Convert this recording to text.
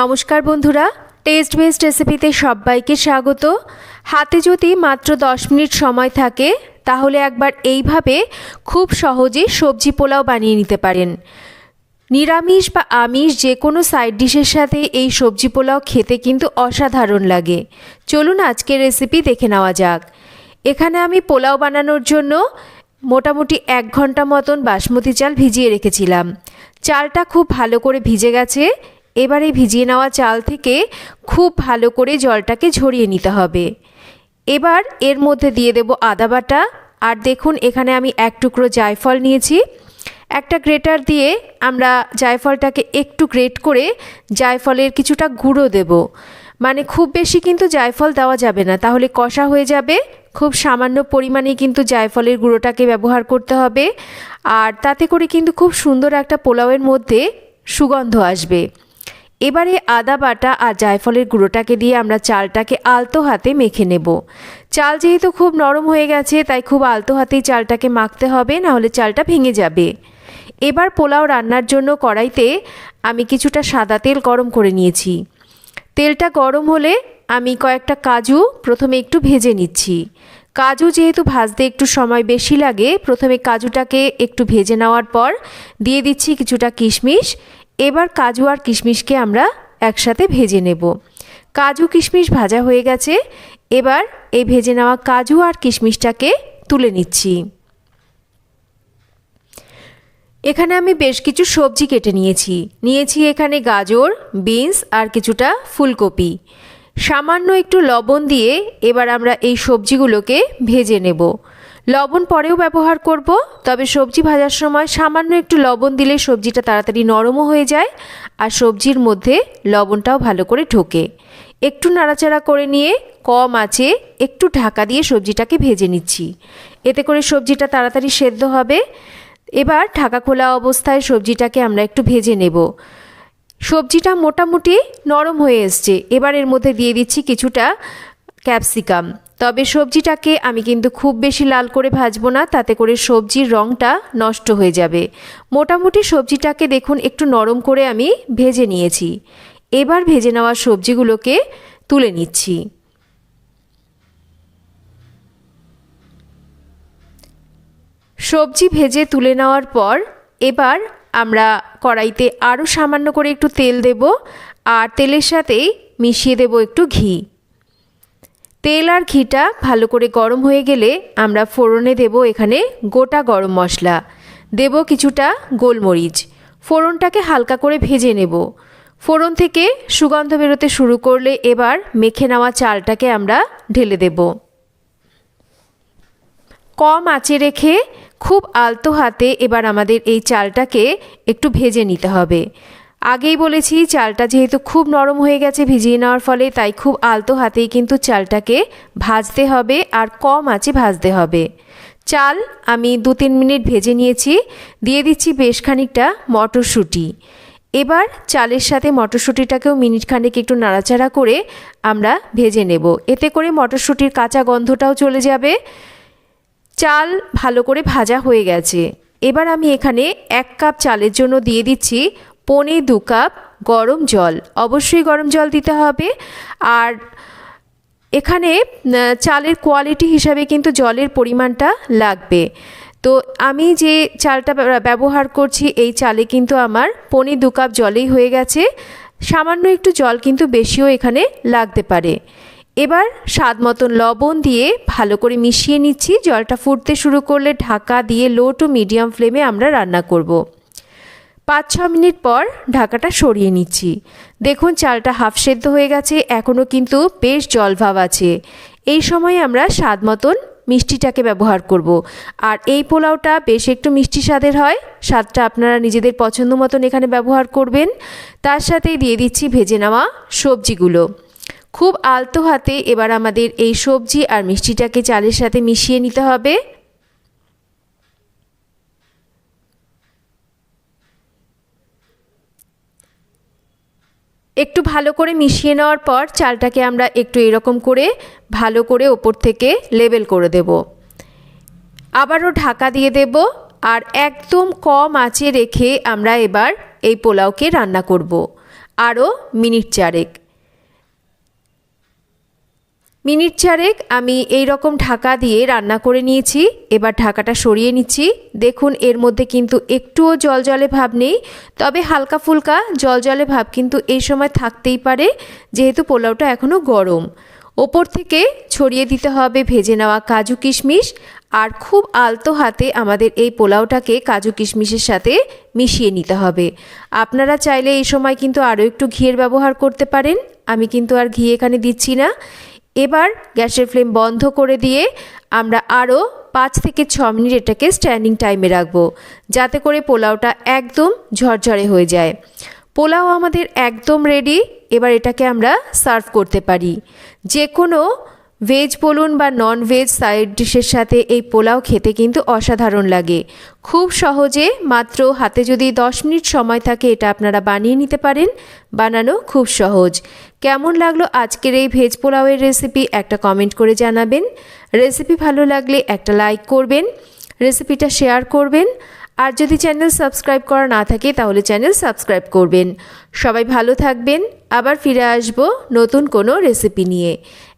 নমস্কার বন্ধুরা test best রেসিপিতে সবাইকে স্বাগত। হাতে যদি মাত্র দশ মিনিট সময় থাকে, তাহলে একবার এইভাবে খুব সহজে সবজি পোলাও বানিয়ে নিতে পারেন। নিরামিষ বা আমিষ যে কোনো সাইড ডিশের সাথে এই সবজি পোলাও খেতে কিন্তু অসাধারণ লাগে। চলুন আজকের রেসিপি দেখে নেওয়া যাক। এখানে আমি পোলাও বানানোর জন্য মোটামুটি এক ঘণ্টা মতন বাসমতি চাল ভিজিয়ে রেখেছিলাম। চালটা খুব ভালো করে ভিজে গেছে। এবারে ভিজিয়ে নেওয়া চাল থেকে খুব ভালো করে জলটাকে ঝরিয়ে নিতে হবে। এবার এর মধ্যে দিয়ে দেব আদা বাটা। আর দেখুন, এখানে আমি এক টুকরো জায়ফল নিয়েছি। একটা গ্রেটার দিয়ে আমরা জায়ফলটাকে একটু গ্রেট করে জায়ফলের কিছুটা গুঁড়ো দেব। মানে খুব বেশি কিন্তু জায়ফল দেওয়া যাবে না, তাহলে কষা হয়ে যাবে। খুব সামান্য পরিমাণে কিন্তু জায়ফলের গুঁড়োটাকে ব্যবহার করতে হবে। আর তাতে করে কিন্তু খুব সুন্দর একটা পোলাওয়ের মধ্যে সুগন্ধ আসবে। এবারে আদা বাটা আর জায়ফলের গুঁড়োটাকে দিয়ে আমরা চালটাকে আলতো হাতে মেখে নেব। চাল যেহেতু খুব নরম হয়ে গেছে, তাই খুব আলতো হাতেই চালটাকে মাখতে হবে নাহলে চালটা ভেঙে যাবে। এবার পোলাও রান্নার জন্য কড়াইতে আমি কিছুটা সাদা তেল গরম করে নিয়েছি। তেলটা গরম হলে আমি কয়েকটা কাজু প্রথমে একটু ভেজে নিচ্ছি। কাজু যেহেতু ভাজতে একটু সময় বেশি লাগে, প্রথমে কাজুটাকে একটু ভেজে নেওয়ার পর দিয়ে দিচ্ছি কিছুটা কিশমিশ এবার কাজু আর কিশমিশকে আমরা একসাথে ভেজে নেব। কাজু কিশমিশ ভাজা হয়ে গেছে। এবার এই ভেজে নেওয়া কাজু আর কিশমিশটাকে তুলে নিচ্ছি। এখানে আমি বেশ কিছু সবজি কেটে নিয়েছি। নিয়েছি এখানে গাজর, বিনস আর কিছুটা ফুলকপি। সামান্য একটু লবণ দিয়ে এবার আমরা এই সবজিগুলোকে ভেজে নেব। লবণ পরেও ব্যবহার করব, তবে সবজি ভাজার সময় সামান্য একটু লবণ দিলে সবজিটা তাড়াতাড়ি নরমও হয়ে যায় আর সবজির মধ্যে লবণটাও ভালো করে ঢোকে। একটু নাড়াচাড়া করে নিয়ে কম আছে একটু ঢাকা দিয়ে সবজিটাকে ভেজে নিচ্ছি। এতে করে সবজিটা তাড়াতাড়ি সেদ্ধ হবে। এবার ঢাকা খোলা অবস্থায় সবজিটাকে আমরা একটু ভেজে নেব। সবজিটা মোটামুটি নরম হয়ে এসছে। এবার এর মধ্যে দিয়ে দিচ্ছি কিছুটা ক্যাপসিকাম। তবে সবজিটাকে আমি কিন্তু খুব বেশি লাল করে ভাজবো না, তাতে করে সবজির রঙটা নষ্ট হয়ে যাবে। মোটামুটি সবজিটাকে দেখুন, একটু নরম করে আমি ভেজে নিয়েছি। এবার ভেজে নেওয়া সবজিগুলোকে তুলে নিচ্ছি। সবজি ভেজে তুলে নেওয়ার পর এবার আমরা কড়াইতে আরও সামান্য করে একটু তেল দেব, আর তেলের সাথেই মিশিয়ে দেব একটু ঘি। তেল আর ঘিটা ভালো করে গরম হয়ে গেলে আমরা ফোড়নে দেব এখানে গোটা গরম মশলা। দেব কিছুটা গোলমরিচ। ফোড়নটাকে হালকা করে ভেজে নেব। ফোড়ন থেকে সুগন্ধ বেরোতে শুরু করলে এবার মেখে নেওয়া চালটাকে আমরা ঢেলে দেব। কম আঁচে রেখে খুব আলতো হাতে এবার আমাদের এই চালটাকে একটু ভেজে নিতে হবে। আগেই বলেছি, চালটা যেহেতু খুব নরম হয়ে গেছে ভিজিয়ে নেওয়ার ফলে তাই খুব আলতো হাতেই কিন্তু চালটাকে ভাজতে হবে আর কম আঁচে ভাজতে হবে। চাল আমি দু তিন মিনিট ভেজে নিয়েছি, দিয়ে দিচ্ছি বেশ খানিকটা মটরশুঁটি। এবার চালের সাথে মটরশুঁটিটাকেও মিনিট খানেক একটু নাড়াচাড়া করে আমরা ভেজে নেব। এতে করে মটরশুঁটির কাঁচা গন্ধটাও চলে যাবে। চাল ভালো করে ভাজা হয়ে গেছে। এবার আমি এখানে এক কাপ চালের জন্য দিয়ে দিচ্ছি পনে দু কাপ, গরম জল। অবশ্যই গরম জল দিতে হবে। আর এখানে চালের কোয়ালিটি হিসাবে কিন্তু জলের পরিমাণটা লাগবে। তো আমি যে চালটা ব্যবহার করছি, এই চালে কিন্তু আমার পনে দু কাপ জলেই হয়ে গেছে। সামান্য একটু জল কিন্তু বেশিও এখানে লাগতে পারে। এবার স্বাদ মতন লবণ দিয়ে ভালো করে মিশিয়ে নিচ্ছি। জলটা ফুটতে শুরু করলে ঢাকা দিয়ে লো টু মিডিয়াম ফ্লেমে আমরা রান্না করব। পাঁচ ছ মিনিট পর ঢাকাটা সরিয়ে নিচ্ছি। দেখুন, চালটা হাফ সেদ্ধ হয়ে গেছে এখনও কিন্তু বেশ জলভাব আছে। এই সময় আমরা স্বাদ মতন মিষ্টিটাকে ব্যবহার করব। আর এই পোলাওটা বেশ একটু মিষ্টি স্বাদের হয়, স্বাদটা আপনারা নিজেদের পছন্দ মতন এখানে ব্যবহার করবেন। তার সাথেই দিয়ে দিচ্ছি ভেজে নেওয়া সবজিগুলো। খুব আলতো হাতে এবার আমাদের এই সবজি আর মিষ্টিটাকে চালের সাথে মিশিয়ে নিতে হবে। একটু ভালো করে মিশিয়ে নেওয়ার পর চালটাকে আমরা একটু এরকম করে ভালো করে ওপর থেকে লেবেল করে দেব আবারও ঢাকা দিয়ে দেব আর একদম কম আঁচে রেখে আমরা এবার এই পোলাওকে রান্না করব। আরও মিনিট চারেক মিনিট চারেক আমি এই রকম ঢাকা দিয়ে রান্না করে নিয়েছি। এবার ঢাকাটা সরিয়ে নিচ্ছি। দেখুন, এর মধ্যে কিন্তু একটুও জল জলে ভাব নেই, তবে হালকা ফুলকা জল জলে ভাব কিন্তু এই সময় থাকতেই পারে, যেহেতু পোলাওটা এখনও গরম। ওপর থেকে ছড়িয়ে দিতে হবে ভেজে নেওয়া কাজু কিশমিশ, আর খুব আলতো হাতে আমাদের এই পোলাওটাকে কাজু কিশমিশের সাথে মিশিয়ে নিতে হবে। আপনারা চাইলে এই সময় কিন্তু আরও একটু ঘিয়ের ব্যবহার করতে পারেন। আমি কিন্তু আর ঘি এখানে দিচ্ছি না। এবার গ্যাসের ফ্লেম বন্ধ করে দিয়ে আমরা আরও পাঁচ থেকে ছ মিনিট এটাকে স্ট্যান্ডিং টাইমে রাখব, যাতে করে পোলাওটা একদম ঝরঝরে হয়ে যায়। পোলাও আমাদের একদম রেডি এবার এটাকে আমরা সার্ভ করতে পারি। যে কোনো ভেজ বলুন বা নন ভেজ সাইড ডিশের সাথে এই পোলাও খেতে কিন্তু অসাধারণ লাগে। খুব সহজে মাত্র হাতে যদি দশ মিনিট সময় থাকে এটা আপনারা বানিয়ে নিতে পারেন। বানানো খুব সহজ। কেমন লাগল আজকের এই ভেজ পোলাওয়ের রেসিপি একটা কমেন্ট করে জানাবেন। রেসিপি ভালো লাগলে একটা লাইক করবেন রেসিপিটা শেয়ার করবেন। আর যদি চ্যানেল সাবস্ক্রাইব করা না থাকে তাহলে চ্যানেল সাবস্ক্রাইব করবেন। সবাই ভালো থাকবেন, আবার ফিরে আসব নতুন কোনো রেসিপি নিয়ে।